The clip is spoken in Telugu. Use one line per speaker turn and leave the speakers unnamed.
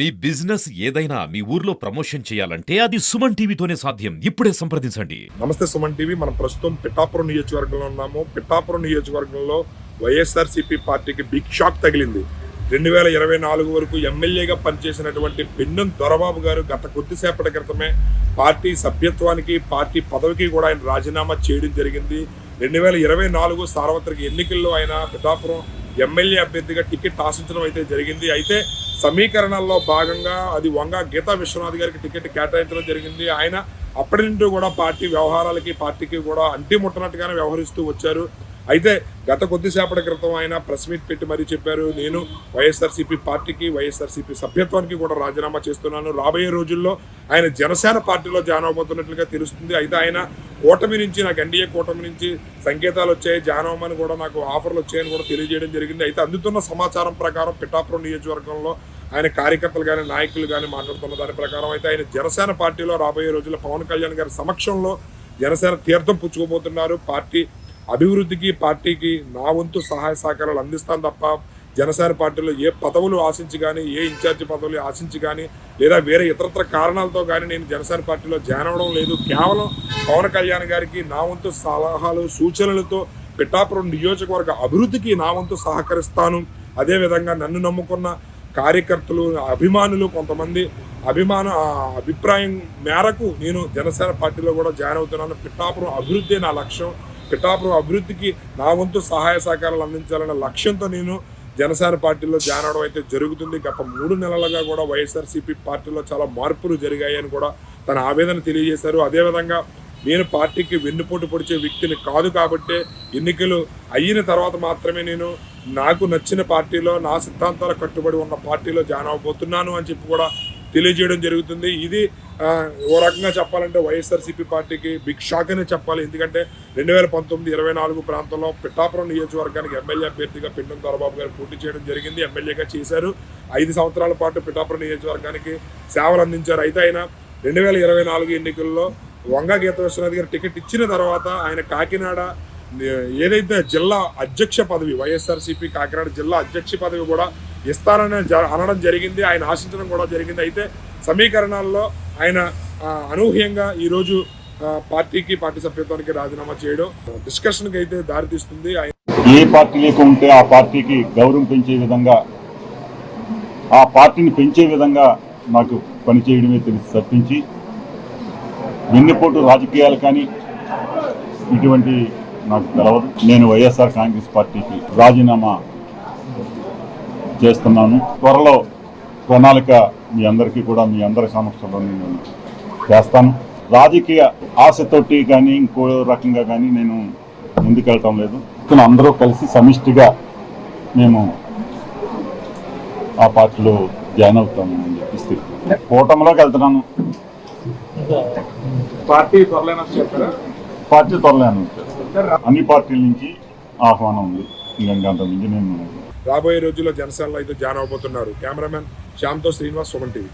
మీ బిజినెస్ ఏదైనా మీ ఊర్లో ప్రమోషన్ చేయాలంటే అది సుమన్ టీవీతోనే సాధ్యం. ఇప్పుడే సంప్రదించండి.
నమస్తే సుమన్ టీవీ. మనం ప్రస్తుతం పిఠాపురం నియోజకవర్గంలో ఉన్నాము. పిఠాపురం నియోజకవర్గంలో వైఎస్ఆర్సీపీ పార్టీకి బిగ్ షాక్ తగిలింది. రెండు వేల ఇరవై నాలుగు వరకు ఎమ్మెల్యేగా పనిచేసినటువంటి పిన్నం దొరబాబు గారు గత కొద్దిసేపటి క్రితమే పార్టీ సభ్యత్వానికి పార్టీ పదవికి కూడా ఆయన రాజీనామా చేయడం జరిగింది. రెండు వేల ఇరవై నాలుగు సార్వత్రిక ఎన్నికల్లో ఆయన పిఠాపురం ఎమ్మెల్యే అభ్యర్థిగా టికెట్ ఆశించడం అయితే జరిగింది. అయితే సమీకరణల్లో భాగంగా అది వంగ గీతా విశ్వనాథ్ గారికి టికెట్ కేటాయించడం జరిగింది. ఆయన అప్పటి నుండి కూడా పార్టీ వ్యవహారాలకి పార్టీకి కూడా అంటి ముట్టనట్టుగానే వ్యవహరిస్తూ వచ్చారు. అయితే గత కొద్దిసేపటి క్రితం ఆయన ప్రెస్ మీట్ పెట్టి మరీ చెప్పారు నేను వైఎస్ఆర్సీపీ పార్టీకి వైఎస్ఆర్సీపీ సభ్యత్వానికి కూడా రాజీనామా చేస్తున్నాను. రాబోయే రోజుల్లో ఆయన జనసేన పార్టీలో జాయిన్ అవబోతున్నట్లుగా తెలుస్తుంది. అయితే ఆయన కూటమి నుంచి నాకు ఎన్డీఏ కూటమి నుంచి సంకేతాలు వచ్చాయి. జానవమని కూడా నాకు ఆఫర్లు వచ్చాయని కూడా తెలియజేయడం జరిగింది. అయితే అందుతున్న సమాచారం ప్రకారం పిఠాపురం నియోజకవర్గంలో ఆయన కార్యకర్తలు కానీ నాయకులు కానీ మాట్లాడుతున్న దాని ప్రకారం అయితే ఆయన జనసేన పార్టీలో రాబోయే రోజుల్లో పవన్ కళ్యాణ్ గారి సమక్షంలో జనసేన తీర్థం పుచ్చుకోబోతున్నారు. పార్టీ అభివృద్ధికి పార్టీకి నా వంతు సహాయ సహకారాలు అందిస్తాను తప్ప జనసేన పార్టీలో ఏ పదవులు ఆశించి కానీ ఏ ఇన్ఛార్జి పదవులు ఆశించి కానీ లేదా వేరే ఇతరత్ర కారణాలతో కానీ నేను జనసేన పార్టీలో జాయిన్ అవ్వడం లేదు. కేవలం పవన్ కళ్యాణ్ గారికి నా వంతు సలహాలు సూచనలతో పిఠాపురం నియోజకవర్గ అభివృద్ధికి నా వంతు సహకరిస్తాను. అదేవిధంగా నన్ను నమ్ముకున్న కార్యకర్తలు అభిమానులు కొంతమంది అభిమాన అభిప్రాయం మేరకు నేను జనసేన పార్టీలో కూడా జాయిన్ అవుతున్నాను. పిఠాపురం అభివృద్ధి నా లక్ష్యం. పిఠాపురం అభివృద్ధికి నా వంతు సహాయ సహకారాలు అందించాలన్న లక్ష్యంతో నేను జనసేన పార్టీలో జాయిన్ అవడం అయితే జరుగుతుంది. గత మూడు నెలలుగా కూడా వైఎస్ఆర్సీపీ పార్టీలో చాలా మార్పులు జరిగాయని కూడా తన ఆవేదన తెలియజేశారు. అదేవిధంగా నేను పార్టీకి వెన్నుపోటు పొడిచే వ్యక్తిని కాదు కాబట్టే ఎన్నికలు అయిన తర్వాత మాత్రమే నేను నాకు నచ్చిన పార్టీలో నా సిద్ధాంతాల కట్టుబడి ఉన్న పార్టీలో జాయిన్ అవబోతున్నాను అని చెప్పి కూడా తెలియజేయడం జరుగుతుంది. ఇది ఓ రకంగా చెప్పాలంటే వైఎస్ఆర్సీపీ పార్టీకి బిగ్ షాక్ అనే చెప్పాలి. ఎందుకంటే రెండు వేల పంతొమ్మిది ఇరవై నాలుగు ప్రాంతంలో పిఠాపురం నియోజకవర్గానికి ఎమ్మెల్యే అభ్యర్థిగా పిండం దొరబాబు గారు పోటీ చేయడం జరిగింది. ఎమ్మెల్యేగా చేశారు. ఐదు సంవత్సరాల పాటు పిఠాపురం నియోజకవర్గానికి సేవలు అందించారు. అయితే ఆయన రెండు వేల ఇరవై నాలుగు ఎన్నికల్లో వంగ గీత విశ్వనాథ్ గారు టికెట్ ఇచ్చిన తర్వాత ఆయన కాకినాడ ఏదైతే జిల్లా అధ్యక్ష పదవి వైఎస్ఆర్సీపీ కాకినాడ జిల్లా అధ్యక్ష పదవి కూడా ఇస్తారని అనడం జరిగింది. ఆయన ఆశించడం కూడా జరిగింది. అయితే సమీకరణాల్లో ఆయన అనూహ్యంగా ఈరోజు పార్టీకి పార్టీ సభ్యత్వానికి రాజీనామా చేయడం డిస్కషన్కి అయితే దారితీస్తుంది. ఆయన
ఏ పార్టీ ఉంటే ఆ పార్టీకి గౌరవం పెంచే విధంగా ఆ పార్టీని పెంచే విధంగా నాకు పనిచేయడమే తెలిసి తప్పించి వెన్నుపోటు రాజకీయాలు కానీ ఇటువంటి నాకు తెలవదు. నేను వైఎస్ఆర్ కాంగ్రెస్ పార్టీకి రాజీనామా చేస్తున్నాను. త్వరలో ప్రణాళిక మీ అందరికీ కూడా మీ అందరి సమక్షంలో నేను చేస్తాను. రాజకీయ ఆశతోటి కానీ ఇంకో రకంగా కానీ నేను ముందుకెళ్ళటం లేదు. ఇక్కడ అందరూ కలిసి సమిష్టిగా మేము ఆ పార్టీలో జాయిన్ అవుతాము అని చెప్పిస్తే కూటమిలోకి వెళ్తున్నాను.
పార్టీ త్వరలో చెప్పారా
పార్టీ త్వరలో అన్ని పార్టీల నుంచి ఆహ్వానం ఉంది.
రాబోయే రోజుల్లో జనసేనలో అయితే జాయిన్ అవబోతున్నారు కెమెరామెన్ శ్యామ్తో శ్రీనివాస్ సుమన్ టీవీ.